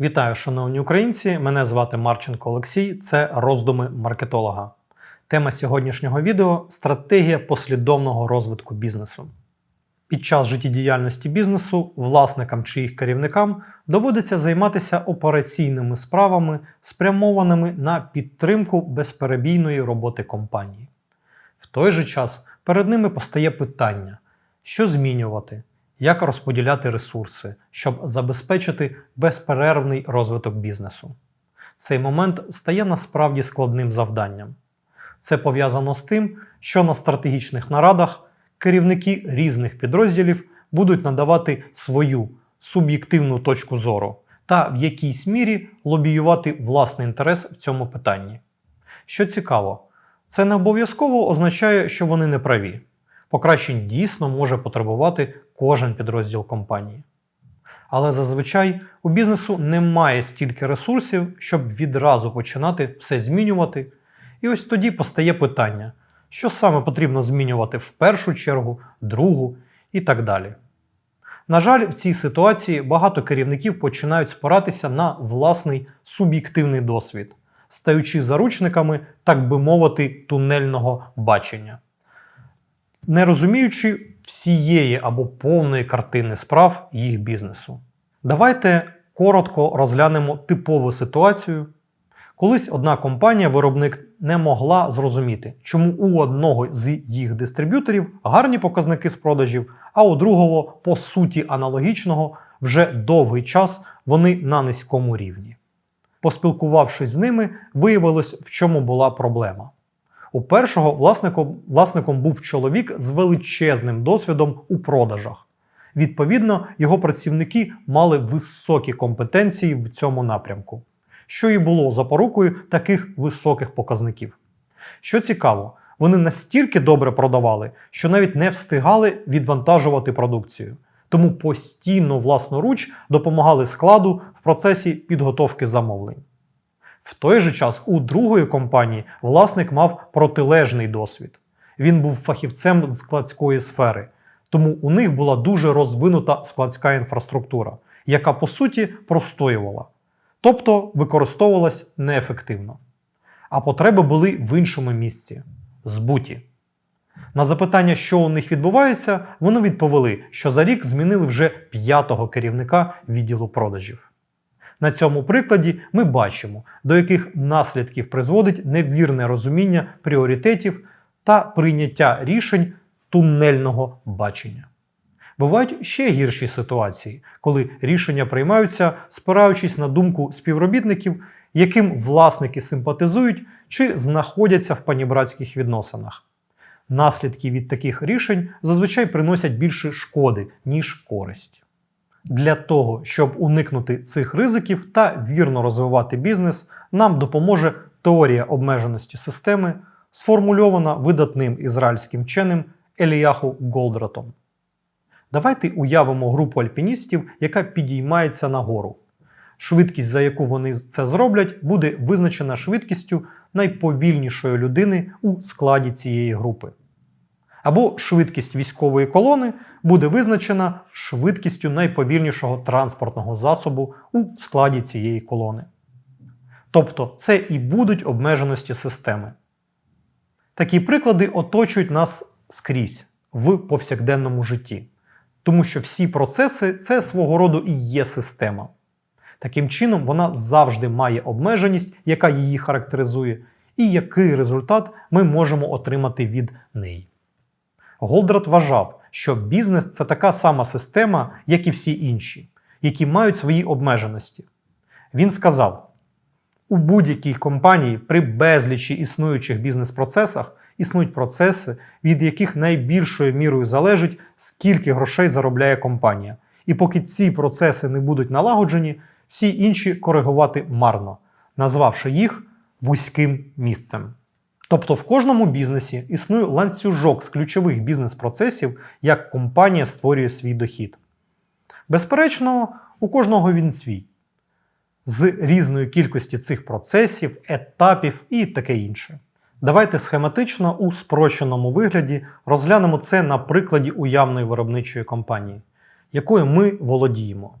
Вітаю, шановні українці! Мене звати Марченко Олексій. Це роздуми маркетолога. Тема сьогоднішнього відео стратегія послідовного розвитку бізнесу. Під час життєдіяльності бізнесу власникам чи їх керівникам доводиться займатися операційними справами, спрямованими на підтримку безперебійної роботи компанії. В той же час перед ними постає питання, що змінювати, як розподіляти ресурси, щоб забезпечити безперервний розвиток бізнесу. Цей момент стає насправді складним завданням. Це пов'язано з тим, що на стратегічних нарадах керівники різних підрозділів будуть надавати свою суб'єктивну точку зору та в якійсь мірі лобіювати власний інтерес в цьому питанні. Що цікаво, це не обов'язково означає, що вони не праві. Покращень дійсно може потребувати кожен підрозділ компанії. Але зазвичай у бізнесу немає стільки ресурсів, щоб відразу починати все змінювати. І ось тоді постає питання, що саме потрібно змінювати в першу чергу, другу і так далі. На жаль, в цій ситуації багато керівників починають спиратися на власний суб'єктивний досвід, стаючи заручниками, так би мовити, тунельного бачення не розуміючи всієї або повної картини справ їх бізнесу. Давайте коротко розглянемо типову ситуацію. Колись одна компанія-виробник не могла зрозуміти, чому у одного з їх дистриб'юторів гарні показники з продажів, а у другого, по суті, аналогічного, вже довгий час вони на низькому рівні. Поспілкувавшись з ними, виявилось, в чому була проблема. У першого власником, власником був чоловік з величезним досвідом у продажах. Відповідно, його працівники мали високі компетенції в цьому напрямку, що і було запорукою таких високих показників. Що цікаво, вони настільки добре продавали, що навіть не встигали відвантажувати продукцію, тому постійно власноруч допомагали складу в процесі підготовки замовлень. В той же час у другої компанії власник мав протилежний досвід. Він був фахівцем з складської сфери, тому у них була дуже розвинута складська інфраструктура, яка по суті простоювала, тобто використовувалась неефективно. А потреби були в іншому місці збуті. На запитання, що у них відбувається, вони відповіли, що за рік змінили вже п'ятого керівника відділу продажів. На цьому прикладі ми бачимо, до яких наслідків призводить невірне розуміння пріоритетів та прийняття рішень тунельного бачення. Бувають ще гірші ситуації, коли рішення приймаються, спираючись на думку співробітників, яким власники симпатизують чи знаходяться в панібратських відносинах. Наслідки від таких рішень зазвичай приносять більше шкоди, ніж користь. Для того, щоб уникнути цих ризиків та вірно розвивати бізнес, нам допоможе теорія обмеженості системи, сформульована видатним ізраїльським вченим Еліяху Голдратом. Давайте уявимо групу альпіністів, яка підіймається нагору. Швидкість, за яку вони це зроблять, буде визначена швидкістю найповільнішої людини у складі цієї групи або швидкість військової колони буде визначена швидкістю найповільнішого транспортного засобу у складі цієї колони. Тобто це і будуть обмеженості системи. Такі приклади оточують нас скрізь в повсякденному житті, тому що всі процеси це свого роду і є система. Таким чином, вона завжди має обмеженість, яка її характеризує, і який результат ми можемо отримати від неї. Голдрат вважав, що бізнес це така сама система, як і всі інші, які мають свої обмеженості. Він сказав: у будь-якій компанії при безлічі існуючих бізнес-процесах існують процеси, від яких найбільшою мірою залежить, скільки грошей заробляє компанія. І поки ці процеси не будуть налагоджені, всі інші коригувати марно, назвавши їх вузьким місцем. Тобто в кожному бізнесі існує ланцюжок з ключових бізнес-процесів, як компанія створює свій дохід. Безперечно, у кожного він свій. З різної кількості цих процесів, етапів і таке інше. Давайте схематично у спрощеному вигляді розглянемо це на прикладі уявної виробничої компанії, якою ми володіємо.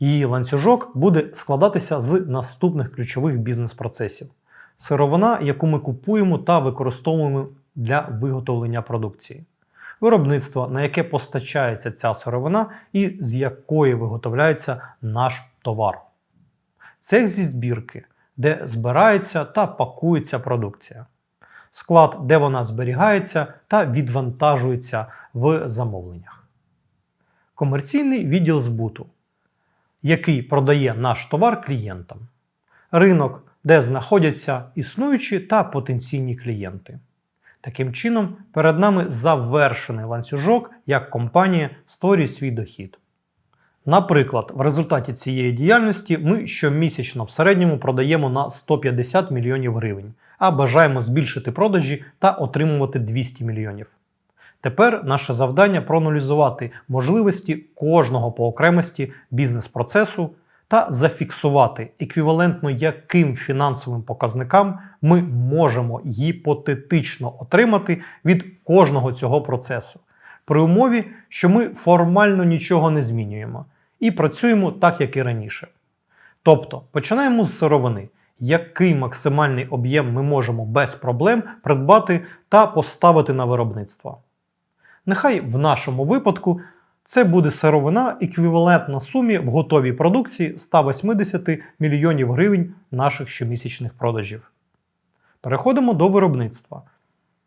Її ланцюжок буде складатися з наступних ключових бізнес-процесів: сировина, яку ми купуємо та використовуємо для виготовлення продукції, виробництво, на яке постачається ця сировина і з якої виготовляється наш товар, цех зі збірки, де збирається та пакується продукція, склад, де вона зберігається та відвантажується в замовленнях, комерційний відділ збуту який продає наш товар клієнтам, ринок, де знаходяться існуючі та потенційні клієнти. Таким чином, перед нами завершений ланцюжок, як компанія створює свій дохід. Наприклад, в результаті цієї діяльності ми щомісячно в середньому продаємо на 150 мільйонів гривень, а бажаємо збільшити продажі та отримувати 200 мільйонів. Тепер наше завдання проаналізувати можливості кожного по окремості бізнес-процесу та зафіксувати еквівалентно яким фінансовим показникам ми можемо гіпотетично отримати від кожного цього процесу, при умові, що ми формально нічого не змінюємо і працюємо так, як і раніше. Тобто починаємо з сировини, який максимальний об'єм ми можемо без проблем придбати та поставити на виробництво. Нехай в нашому випадку це буде сировина еквівалентна сумі в готовій продукції 180 мільйонів гривень наших щомісячних продажів. Переходимо до виробництва.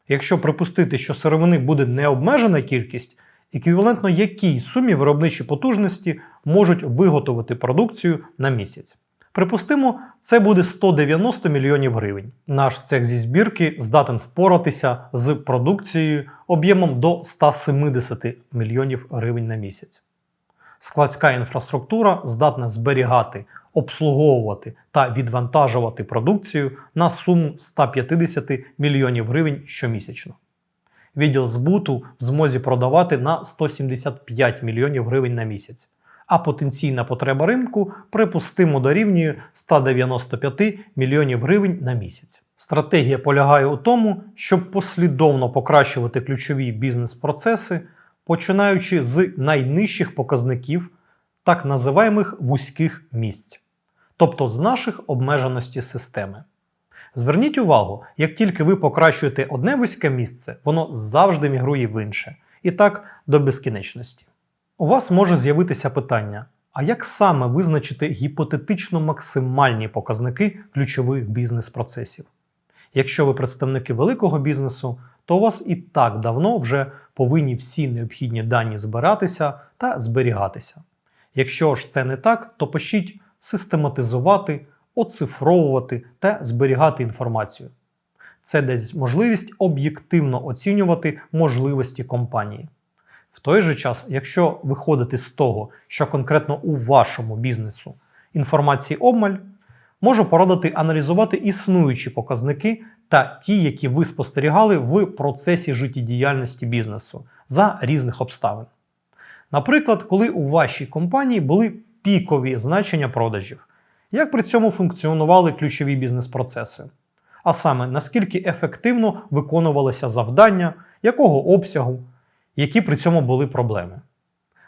Якщо припустити, що сировини буде необмежена кількість, еквівалентно якій сумі виробничі потужності можуть виготовити продукцію на місяць. Припустимо, це буде 190 мільйонів гривень. Наш цех зі збірки здатен впоратися з продукцією об'ємом до 170 мільйонів гривень на місяць. Складська інфраструктура здатна зберігати, обслуговувати та відвантажувати продукцію на суму 150 мільйонів гривень щомісячно. Відділ збуту в змозі продавати на 175 мільйонів гривень на місяць а потенційна потреба ринку припустимо дорівнює 195 мільйонів гривень на місяць. Стратегія полягає у тому, щоб послідовно покращувати ключові бізнес-процеси, починаючи з найнижчих показників так називаємих вузьких місць, тобто з наших обмеженості системи. Зверніть увагу, як тільки ви покращуєте одне вузьке місце, воно завжди мігрує в інше. І так до безкінечності. У вас може з'явитися питання: а як саме визначити гіпотетично максимальні показники ключових бізнес-процесів? Якщо ви представники великого бізнесу, то у вас і так давно вже повинні всі необхідні дані збиратися та зберігатися. Якщо ж це не так, то пишіть систематизувати, оцифровувати та зберігати інформацію. Це дасть можливість об'єктивно оцінювати можливості компанії. В той же час, якщо виходити з того, що конкретно у вашому бізнесу інформації обмаль, можу порадити аналізувати існуючі показники та ті, які ви спостерігали в процесі життєдіяльності бізнесу за різних обставин. Наприклад, коли у вашій компанії були пікові значення продажів, як при цьому функціонували ключові бізнес-процеси, а саме наскільки ефективно виконувалися завдання, якого обсягу які при цьому були проблеми.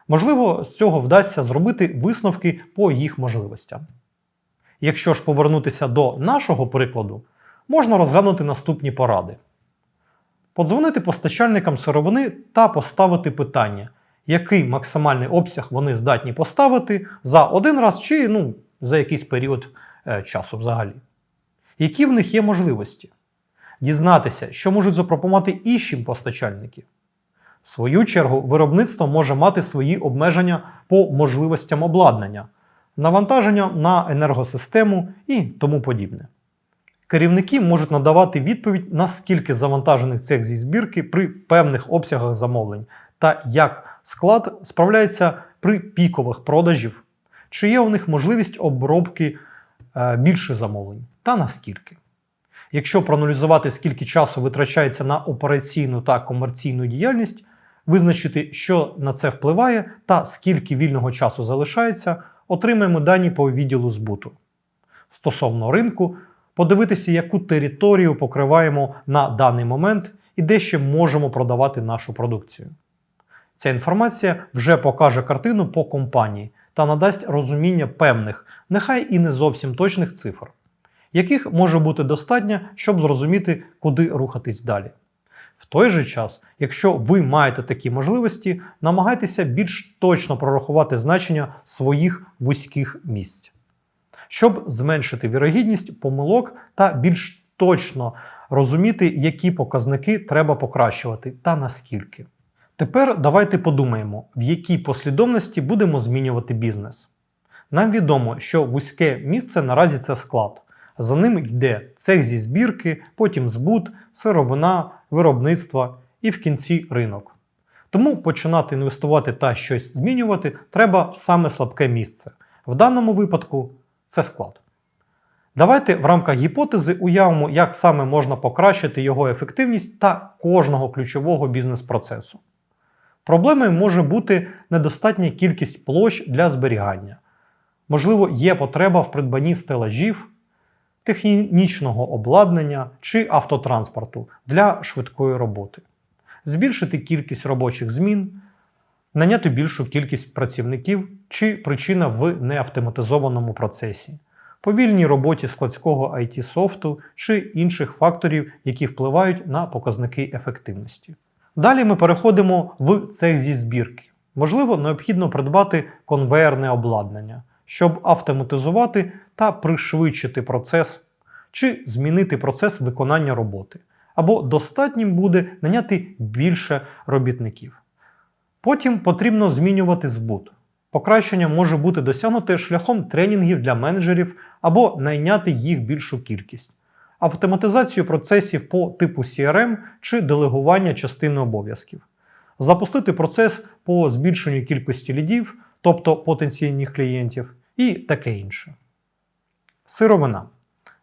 Можливо, з цього вдасться зробити висновки по їх можливостям. Якщо ж повернутися до нашого прикладу, можна розглянути наступні поради: подзвонити постачальникам сировини та поставити питання, який максимальний обсяг вони здатні поставити за один раз чи ну, за якийсь період е, часу взагалі. Які в них є можливості? Дізнатися, що можуть запропонувати іншим постачальники. В свою чергу, виробництво може мати свої обмеження по можливостям обладнання, навантаження на енергосистему і тому подібне. Керівники можуть надавати відповідь, наскільки завантажених цех зі збірки при певних обсягах замовлень та як склад справляється при пікових продажів, чи є у них можливість обробки е, більше замовлень та наскільки. Якщо проаналізувати, скільки часу витрачається на операційну та комерційну діяльність, визначити, що на це впливає та скільки вільного часу залишається, отримаємо дані по відділу збуту. Стосовно ринку, подивитися, яку територію покриваємо на даний момент і де ще можемо продавати нашу продукцію. Ця інформація вже покаже картину по компанії та надасть розуміння певних, нехай і не зовсім точних цифр, яких може бути достатньо, щоб зрозуміти, куди рухатись далі. В той же час, якщо ви маєте такі можливості, намагайтеся більш точно прорахувати значення своїх вузьких місць, щоб зменшити вірогідність помилок та більш точно розуміти, які показники треба покращувати та наскільки. Тепер давайте подумаємо, в якій послідовності будемо змінювати бізнес. Нам відомо, що вузьке місце наразі це склад. За ним йде цех зі збірки, потім збут, сировина, виробництво і в кінці ринок. Тому починати інвестувати та щось змінювати треба в саме слабке місце. В даному випадку це склад. Давайте в рамках гіпотези уявимо, як саме можна покращити його ефективність та кожного ключового бізнес-процесу. Проблемою може бути недостатня кількість площ для зберігання. Можливо, є потреба в придбанні стелажів, технічного обладнання чи автотранспорту для швидкої роботи, збільшити кількість робочих змін, наняти більшу кількість працівників чи причина в неавтоматизованому процесі, повільній роботі складського IT софту чи інших факторів, які впливають на показники ефективності. Далі ми переходимо в цех зі збірки. Можливо, необхідно придбати конвеєрне обладнання, щоб автоматизувати та пришвидшити процес чи змінити процес виконання роботи. Або достатнім буде наняти більше робітників. Потім потрібно змінювати збут. Покращення може бути досягнуте шляхом тренінгів для менеджерів або найняти їх більшу кількість, автоматизацію процесів по типу CRM чи делегування частини обов'язків, запустити процес по збільшенню кількості лідів, тобто потенційних клієнтів, і таке інше. Сировина.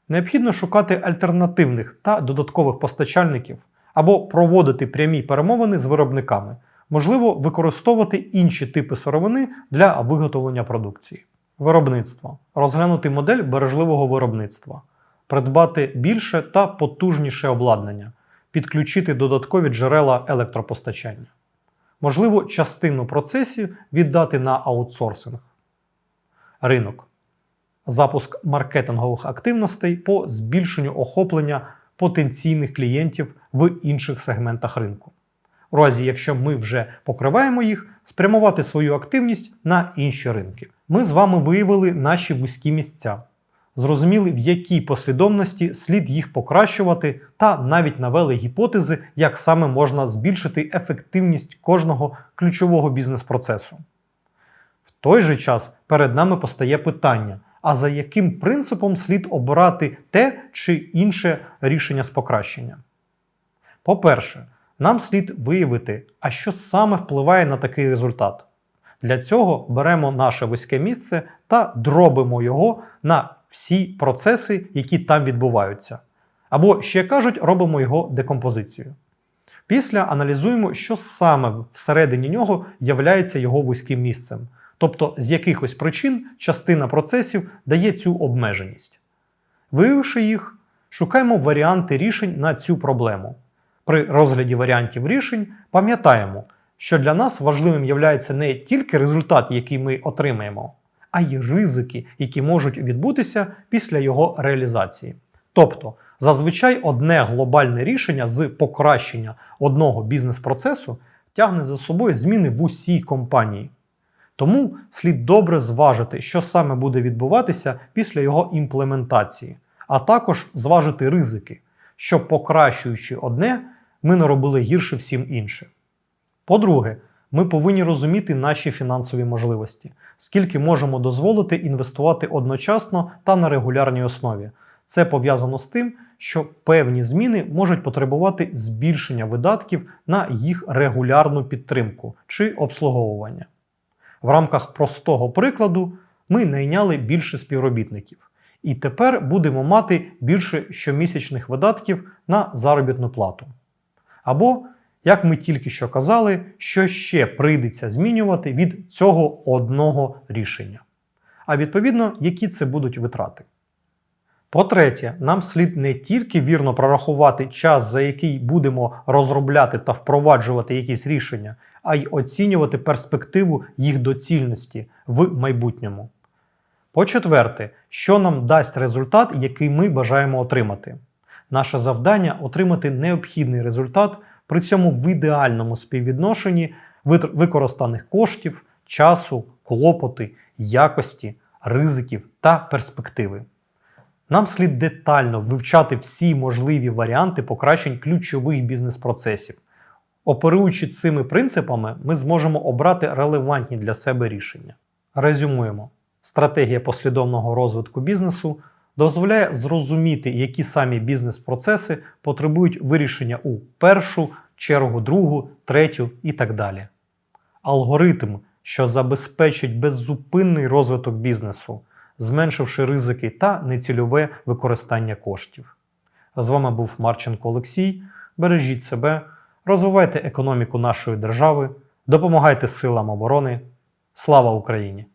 Необхідно шукати альтернативних та додаткових постачальників або проводити прямі перемовини з виробниками, можливо, використовувати інші типи сировини для виготовлення продукції. Виробництво. Розглянути модель бережливого виробництва, придбати більше та потужніше обладнання, підключити додаткові джерела електропостачання. Можливо, частину процесів віддати на аутсорсинг. Ринок. Запуск маркетингових активностей по збільшенню охоплення потенційних клієнтів в інших сегментах ринку. У разі, якщо ми вже покриваємо їх, спрямувати свою активність на інші ринки. Ми з вами виявили наші вузькі місця, зрозуміли, в якій послідовності слід їх покращувати, та навіть навели гіпотези, як саме можна збільшити ефективність кожного ключового бізнес-процесу. В той же час перед нами постає питання: а за яким принципом слід обирати те чи інше рішення з покращення? По-перше, нам слід виявити, а що саме впливає на такий результат. Для цього беремо наше вузьке місце та дробимо його на всі процеси, які там відбуваються. Або, ще кажуть, робимо його декомпозицією. Після аналізуємо, що саме всередині нього являється його вузьким місцем. Тобто, з якихось причин частина процесів дає цю обмеженість. Виявивши їх, шукаємо варіанти рішень на цю проблему. При розгляді варіантів рішень пам'ятаємо, що для нас важливим є не тільки результат, який ми отримаємо, а й ризики, які можуть відбутися після його реалізації. Тобто, зазвичай одне глобальне рішення з покращення одного бізнес-процесу тягне за собою зміни в усій компанії. Тому слід добре зважити, що саме буде відбуватися після його імплементації, а також зважити ризики, щоб покращуючи одне, ми не робили гірше всім інше. По-друге, ми повинні розуміти наші фінансові можливості, скільки можемо дозволити інвестувати одночасно та на регулярній основі. Це пов'язано з тим, що певні зміни можуть потребувати збільшення видатків на їх регулярну підтримку чи обслуговування. В рамках простого прикладу ми найняли більше співробітників, і тепер будемо мати більше щомісячних видатків на заробітну плату. Або, як ми тільки що казали, що ще прийдеться змінювати від цього одного рішення. А відповідно, які це будуть витрати. По-третє, нам слід не тільки вірно прорахувати час, за який будемо розробляти та впроваджувати якісь рішення, а й оцінювати перспективу їх доцільності в майбутньому. По-четверте, що нам дасть результат, який ми бажаємо отримати. Наше завдання отримати необхідний результат, при цьому в ідеальному співвідношенні використаних коштів, часу, клопоти, якості, ризиків та перспективи. Нам слід детально вивчати всі можливі варіанти покращень ключових бізнес-процесів. Оперуючи цими принципами, ми зможемо обрати релевантні для себе рішення. Резюмуємо: стратегія послідовного розвитку бізнесу дозволяє зрозуміти, які самі бізнес-процеси потребують вирішення у першу чергу, другу, третю і так далі. Алгоритм, що забезпечить беззупинний розвиток бізнесу, зменшивши ризики та нецільове використання коштів. З вами був Марченко Олексій. Бережіть себе, розвивайте економіку нашої держави, допомагайте силам оборони. Слава Україні!